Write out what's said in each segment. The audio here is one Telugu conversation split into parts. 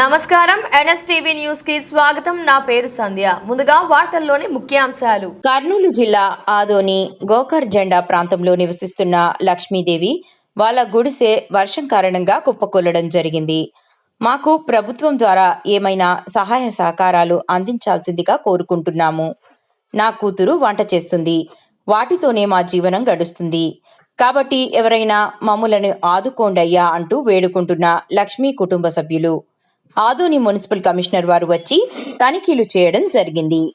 నమస్కారం. ఎన్ఎస్టీవీ న్యూస్కి స్వాగతం. నా పేరు సంధ్య. ముందుగా వార్తల్లోని ముఖ్యాంశాలు. కర్నూలు జిల్లా ఆదోని గోకర్ జెండా ప్రాంతంలో నివసిస్తున్న లక్ష్మీదేవి వాళ్ళ గుడిసె వర్షం కారణంగా కుప్పకూలడం జరిగింది. మాకు ప్రభుత్వం ద్వారా ఏమైనా సహాయ సహకారాలు అందించాల్సిందిగా కోరుకుంటున్నాము. నా కూతురు వంట చేస్తుంది. వాటితోనే మా జీవనం గడుస్తుంది. కాబట్టి ఎవరైనా మమ్ములను ఆదుకోండయ్యా అంటూ వేడుకుంటున్న లక్ష్మీ కుటుంబ సభ్యులు ఆదోని మున్సిపల్ కమిషనర్ వారు వచ్చి తనిఖీలు చేయడం జరిగింది.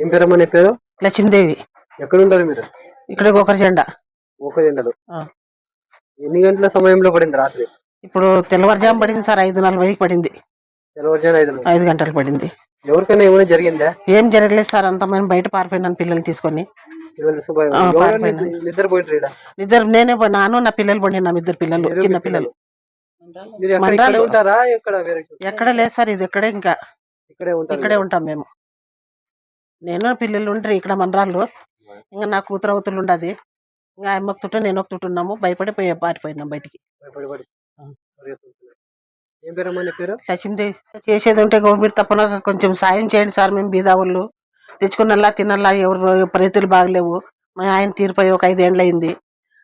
ఏం పేరమ్మా నీ పేరు? లక్ష్మీదేవి. ఎక్కడ ఉంటారు మీరు? ఇక్కడ ఒకరి జెండా. ఒక జెండలు. ఎన్ని గంటల సమయంలో పడింది రాత్రి? ఇప్పుడు తెల్లవారుజాము పడింది సార్ ఐదు నలభైకి పడింది. ఐదు గంటలకు పడింది. ఎవరికైనా ఏమైనా జరిగిందా? ఏం జరగలేదు సార్ అంత మేము బయట పారిపోయినాను పిల్లల్ని తీసుకొని. నిద్ర- నేనే నాను నా పిల్లలు పడినాం ఇద్దరు పిల్లలు చిన్న పిల్లలు. ఎక్కడ లేదు సార్ ఇది ఇక్కడే ఇంకా. ఇక్కడే ఉంటాం మేము. నేను పిల్లలు ఉంటారు ఇక్కడ మనరాళ్ళు ఇంకా నా కూతురు అవతులు ఉండదు. ఇంకా అమ్మ ఒక తుట్ట నేను ఒక తుట్టు ఉన్నాము. భయపడి పోయి పారిపోయినాం బయటికి. చేసేది ఉంటే గవర్నమెంట్ తప్పన కొంచెం సాయం చేయండి సార్ మేము బీదావుళ్ళు. తెచ్చుకున్నల్లా తినల్లా ఎవరు పరిస్థితులు బాగలేవు. మా ఆయన తీరిపోయి ఒక ఐదేళ్ళు అయింది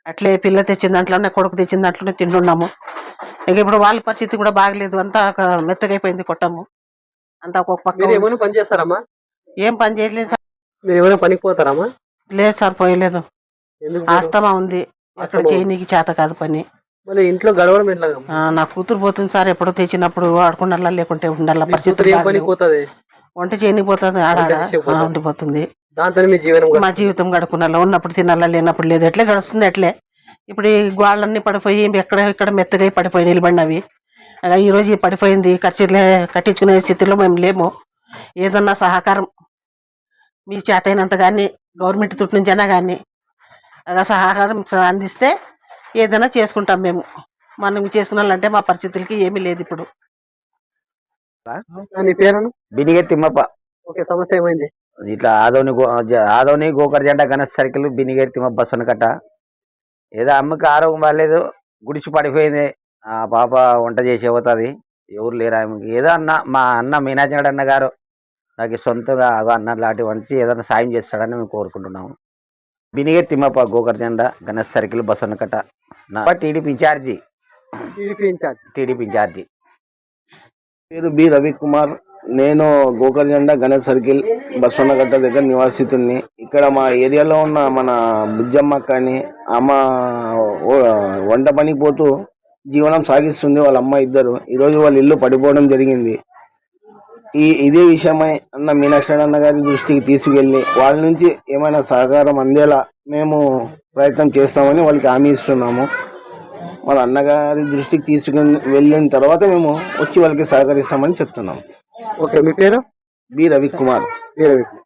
అట్లే పిల్ల తెచ్చిన దాంట్లోనే కొడుకు తెచ్చిన దాంట్లోనే తింటున్నాము. ఇక ఇప్పుడు వాళ్ళ పరిస్థితి కూడా బాగలేదు. అంతా మెత్తగైపోయింది కొట్టము. అంతా ఒక్కొక్క పక్క మీరు పని చేస్తారమ్మా? ఏం పని చేయలేదు సార్. మీరు ఏమైనా పనికి పోతారమ్మా లేదు సార్ పోయలేదు. ఎందుకు ఆస్తమా ఉంది. అక్కడ చేయనీకి చేత కాదు పని. మళ్ళీ ఇంట్లో గడవడం ఆ, నా కూతురు పోతుంది సార్ ఎప్పుడో తెచ్చినప్పుడు ఆడుకున్నల్లా లేకుంటే ఉండాలా మీ కూతురు పరిస్థితులు ఏం పనికి. పోతుంది? వంట చేయనిపోతుంది ఆడ వంట చేసేకి ఉండిపోతుంది. మీ జీవనం మా జీవితం గడుకున్నలా ఉన్నప్పుడు తినాలా లేనప్పుడు లేదు. ఎట్లే గడుస్తుంది ఎట్లే ఇప్పుడు ఈ గోళ్ళన్నీ పడిపోయి ఎక్కడ ఇక్కడ మెత్తగా పడిపోయి నిలబడినవి. అలా ఈ రోజు పడిపోయింది ఖర్చులే కట్టించుకునే స్థితిలో మేము లేము. ఏదన్నా సహకారం మీ చేతైనంత కానీ గవర్నమెంట్ తుట్టు నుంచైనా కానీ అలా సహకారం అందిస్తే ఏదైనా చేసుకుంటాం మేము. మనం చేసుకున్నాలంటే మా పరిస్థితులకి ఏమీ లేదు ఇప్పుడు. ఆ, నీ పేరు బినిగే తిమ్మప్ప. ఓకే సమస్య ఏమైంది? ఇట్లా ఆదోని గో జ- ఆదోని గోకర్ జెండా గణేష్ సర్కిల్ బినిగేరి తిమ్మప్ప సొనకట్ట. ఏదో అమ్మకి ఆరోగ్యం బాగాలేదు గుడిచి పడిపోయింది. ఆ పాప వంట చేసి పోతుంది ఎవరు లేరు ఆమెకి? ఏదో అన్న మా అన్న మీనాజనాడు అన్న గారు. నాకు సొంతగా అగో అన్న లాంటి వంచి ఏదైనా సాయం చేస్తాడని మేము కోరుకుంటున్నాము. బినిగేరి తిమ్మప్ప గోకర్ జెండా గణేష్ సర్కిల్ బసొనకట్ట నా TDP in charge. TDP in charge. TDP in charge. పేరు బి రవికుమార్. నేను గోకర్జెండ గణేష్ సర్కిల్ బస్వన్నగట్ట దగ్గర నివాసితుడిని ఇక్కడ మా ఏరియాలో ఉన్న మన బుజ్జమ్మ కానీ అమ్మ వంట పనికి పోతూ జీవనం సాగిస్తుంది వాళ్ళ అమ్మ ఇద్దరు. ఈరోజు వాళ్ళ ఇల్లు పడిపోవడం జరిగింది. ఈ ఇదే విషయమై అన్న మీనాక్షి అన్న గారి దృష్టికి తీసుకెళ్ళి వాళ్ళ నుంచి ఏమైనా సహకారం అందేలా మేము ప్రయత్నం చేస్తామని వాళ్ళకి హామీ ఇస్తున్నాము. వాళ్ళ అన్నగారి దృష్టికి తీసుకుని వెళ్ళిన తర్వాత మేము వచ్చి వాళ్ళకి సహకరిస్తామని చెప్తున్నాం ఓకే మీ పేరు? బి రవికుమార్. వీరవిక్రమ్.